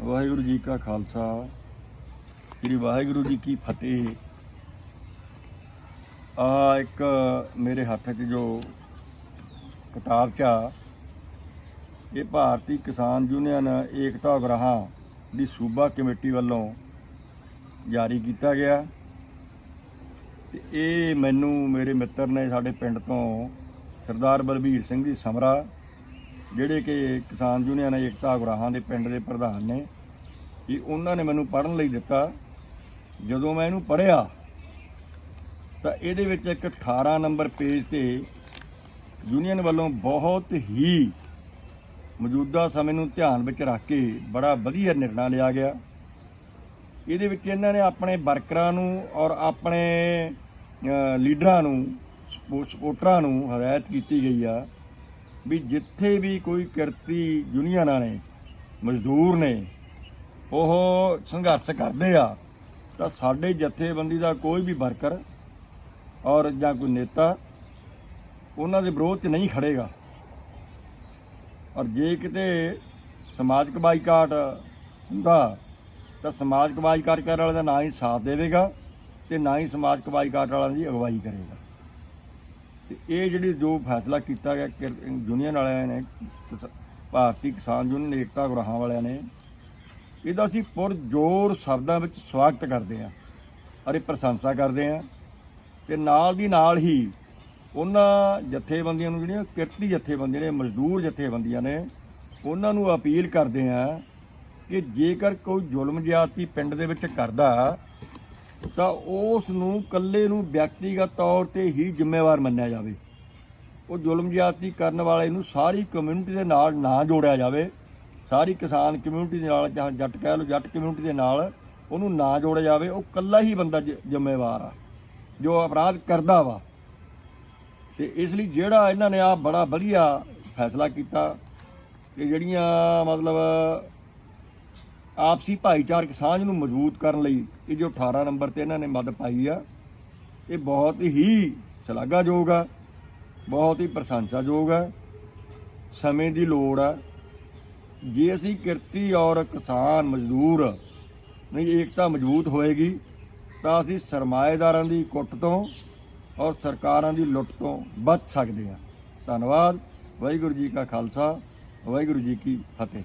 ਵਾਹਿਗੁਰੂ ਜੀ ਕਾ ਖਾਲਸਾ, ਸ੍ਰੀ ਵਾਹਿਗੁਰੂ ਜੀ ਕੀ ਫਤਿਹ। ਆ ਇੱਕ ਮੇਰੇ ਹੱਥ 'ਚ ਜੋ ਕਿਤਾਬ ਚਾ ਇਹ ਭਾਰਤੀ ਕਿਸਾਨ ਯੂਨੀਅਨ ਏਕਤਾ ਉਗਰਾਹਾਂ ਦੀ ਸੂਬਾ ਕਮੇਟੀ ਵੱਲੋਂ ਜਾਰੀ ਕੀਤਾ ਗਿਆ। ਤੇ ਇਹ ਮੈਨੂੰ ਮੇਰੇ ਮਿੱਤਰ ਨੇ ਸਾਡੇ ਪਿੰਡ ਤੋਂ ਸਰਦਾਰ ਬਲਬੀਰ ਸਿੰਘ ਜੀ ਸਮਰਾ ਜਿਹੜੇ ਕਿ ਕਿਸਾਨ ਯੂਨੀਅਨ ਏਕਤਾ ਉਗਰਾਹਾਂ ਦੇ ਪਿੰਡ ਦੇ ਪ੍ਰਧਾਨ ਨੇ ਇਹ ਉਹਨਾਂ ਨੇ ਮੈਨੂੰ ਪੜ੍ਹਨ ਲਈ ਦਿੱਤਾ। ਜਦੋਂ ਮੈਂ ਇਹਨੂੰ ਪੜ੍ਹਿਆ, ਤਾਂ ਇਹਦੇ ਵਿੱਚ ਇੱਕ 18 ਨੰਬਰ ਪੇਜ ਤੇ ਯੂਨੀਅਨ ਵੱਲੋਂ ਬਹੁਤ ਹੀ ਮੌਜੂਦਾ ਸਮੇਂ ਨੂੰ ਧਿਆਨ ਵਿੱਚ ਰੱਖ ਕੇ ਬੜਾ ਵਧੀਆ ਨਿਰਣਾ ਲਿਆ ਗਿਆ। ਇਹਦੇ ਵਿੱਚ ਇਹਨਾਂ ਨੇ ਆਪਣੇ ਵਰਕਰਾਂ ਨੂੰ ਔਰ ਆਪਣੇ ਲੀਡਰਾਂ ਨੂੰ, ਸਪੋ- ਸਪੋਰਟਰਾਂ ਨੂੰ ਹਦਾਇਤ ਕੀਤੀ ਗਈ ਆ ਵੀ ਜਿੱਥੇ ਵੀ ਕੋਈ ਕਿਰਤੀ ਯੂਨੀਅਨਾਂ ਨੇ, ਮਜ਼ਦੂਰ ਨੇ, ਉਹ ਸੰਘਰਸ਼ ਕਰਦੇ ਆ, ਤਾਂ ਸਾਡੇ ਜਥੇਬੰਦੀ ਦਾ ਕੋਈ ਵੀ ਵਰਕਰ ਔਰ ਜਾਂ ਕੋਈ ਨੇਤਾ ਉਹਨਾਂ ਦੇ ਵਿਰੋਧ 'ਚ ਨਹੀਂ ਖੜੇਗਾ। ਔਰ ਜੇ ਕਿਤੇ ਸਮਾਜਿਕ ਬਾਈਕਾਟ ਹੁੰਦਾ, ਤਾਂ ਸਮਾਜਿਕ ਬਾਈਕਾਟ ਕਰਨ ਵਾਲੇ ਦਾ ਨਾ ਹੀ ਸਾਥ ਦੇਵੇਗਾ ਤੇ ਨਾ ਹੀ ਸਮਾਜਿਕ ਬਾਈਕਾਟ ਵਾਲਿਆਂ ਦੀ ਅਗਵਾਈ ਕਰੇਗਾ। ਤੇ ਇਹ ਜਿਹੜੀ ਜੋ ਫੈਸਲਾ ਕੀਤਾ ਗਿਆ ਕਿਰ- ਯੂਨੀਅਨ ਵਾਲਿਆਂ ਨੇ, ਕਿਸ- ਭਾਰਤੀ ਕਿਸਾਨ ਯੂਨੀਅਨ ਏਕਤਾ ਗੁਰਾਹਾਂ ਵਾਲਿਆਂ ਨੇ, ਇਹਦਾ ਅਸੀਂ ਪੁਰ ਜ਼ੋਰ ਸ਼ਬਦਾਂ ਵਿੱਚ ਸਵਾਗਤ ਕਰਦੇ ਹਾਂ ਅਰੇ ਪ੍ਰਸ਼ੰਸਾ ਕਰਦੇ ਹਾਂ ਤੇ ਨਾਲ ਦੀ ਨਾਲ ਹੀ ਉਹਨਾਂ ਜਥੇਬੰਦੀਆਂ ਨੂੰ ਜਿਹੜੀਆਂ ਕਿਰਤੀ ਜਥੇਬੰਦੀਆਂ ਨੇ, ਮਜ਼ਦੂਰ ਜਥੇਬੰਦੀਆਂ ਨੇ, ਉਹਨਾਂ ਨੂੰ ਅਪੀਲ ਕਰਦੇ ਹਾਂ ਕਿ ਜੇਕਰ ਕੋਈ ਜ਼ੁਲਮ ਜ਼ਿਆਦਤੀ ਪਿੰਡ ਦੇ ਵਿੱਚ ਕਰਦਾ ਤਾਂ ਉਸ ਨੂੰ ਇਕੱਲੇ ਨੂੰ ਵਿਅਕਤੀਗਤ ਤੌਰ ਤੇ ਹੀ ਜ਼ਿੰਮੇਵਾਰ ਮੰਨਿਆ ਜਾਵੇ। ਉਹ ਜ਼ੁਲਮ ਜ਼ਿਆਦਤੀ ਕਰਨ ਵਾਲੇ ਨੂੰ ਸਾਰੀ ਕਮਿਊਨਿਟੀ ਦੇ ਨਾਲ ਨਾ ਜੋੜਿਆ ਜਾਵੇ। ਸਾਰੀ ਕਿਸਾਨ ਕਮਿਊਨਿਟੀ ਦੇ ਨਾਲ, ਜਾਂ ਜੱਟ ਕਹਿ ਲਓ, ਜੱਟ ਕਮਿਊਨਿਟੀ ਦੇ ਨਾਲ ਉਹਨੂੰ ਨਾ ਜੋੜਿਆ ਜਾਵੇ। ਉਹ ਇਕੱਲਾ ਹੀ ਬੰਦਾ ਜ਼ਿੰਮੇਵਾਰ ਆ, ਜੋ ਅਪਰਾਧ ਕਰਦਾ ਵਾ। ਤੇ ਇਸ ਲਈ ਜਿਹੜਾ ਇਹਨਾਂ ਨੇ ਆ ਬੜਾ ਵਧੀਆ ਫੈਸਲਾ ਕੀਤਾ ਕਿ ਜਿਹੜੀਆਂ ਮਤਲਬ ਆਪਸੀ ਭਾਈਚਾਰਕ ਸਾਂਝ ਨੂੰ ਮਜ਼ਬੂਤ ਕਰਨ ਲਈ ਇਹ ਜੋ 18 ਨੰਬਰ ਤੇ ਇਹਨਾਂ ਨੇ ਮਦਦ ਪਾਈ ਆ, ਇਹ ਬਹੁਤ ਹੀ ਸ਼ਲਾਘਾਯੋਗ ਆ, ਬਹੁਤ ਹੀ ਪ੍ਰਸ਼ੰਸਾਯੋਗ ਆ, ਸਮੇਂ ਦੀ ਲੋੜ ਆ। ਜੇ ਅਸੀਂ ਕਿਰਤੀ ਔਰ ਕਿਸਾਨ ਮਜ਼ਦੂਰ ਨਹੀਂ, ਏਕਤਾ ਮਜ਼ਬੂਤ ਹੋਏਗੀ, ਤਾਂ ਅਸੀਂ ਸਰਮਾਏਦਾਰਾਂ ਦੀ ਕੁੱਟ ਤੋਂ ਔਰ ਸਰਕਾਰਾਂ ਦੀ ਲੁੱਟ ਤੋਂ ਬਚ ਸਕਦੇ ਹਾਂ। ਧੰਨਵਾਦ। ਵਾਹਿਗੁਰੂ ਜੀ ਕਾ ਖਾਲਸਾ, ਵਾਹਿਗੁਰੂ ਜੀ ਕੀ ਫਤਿਹ।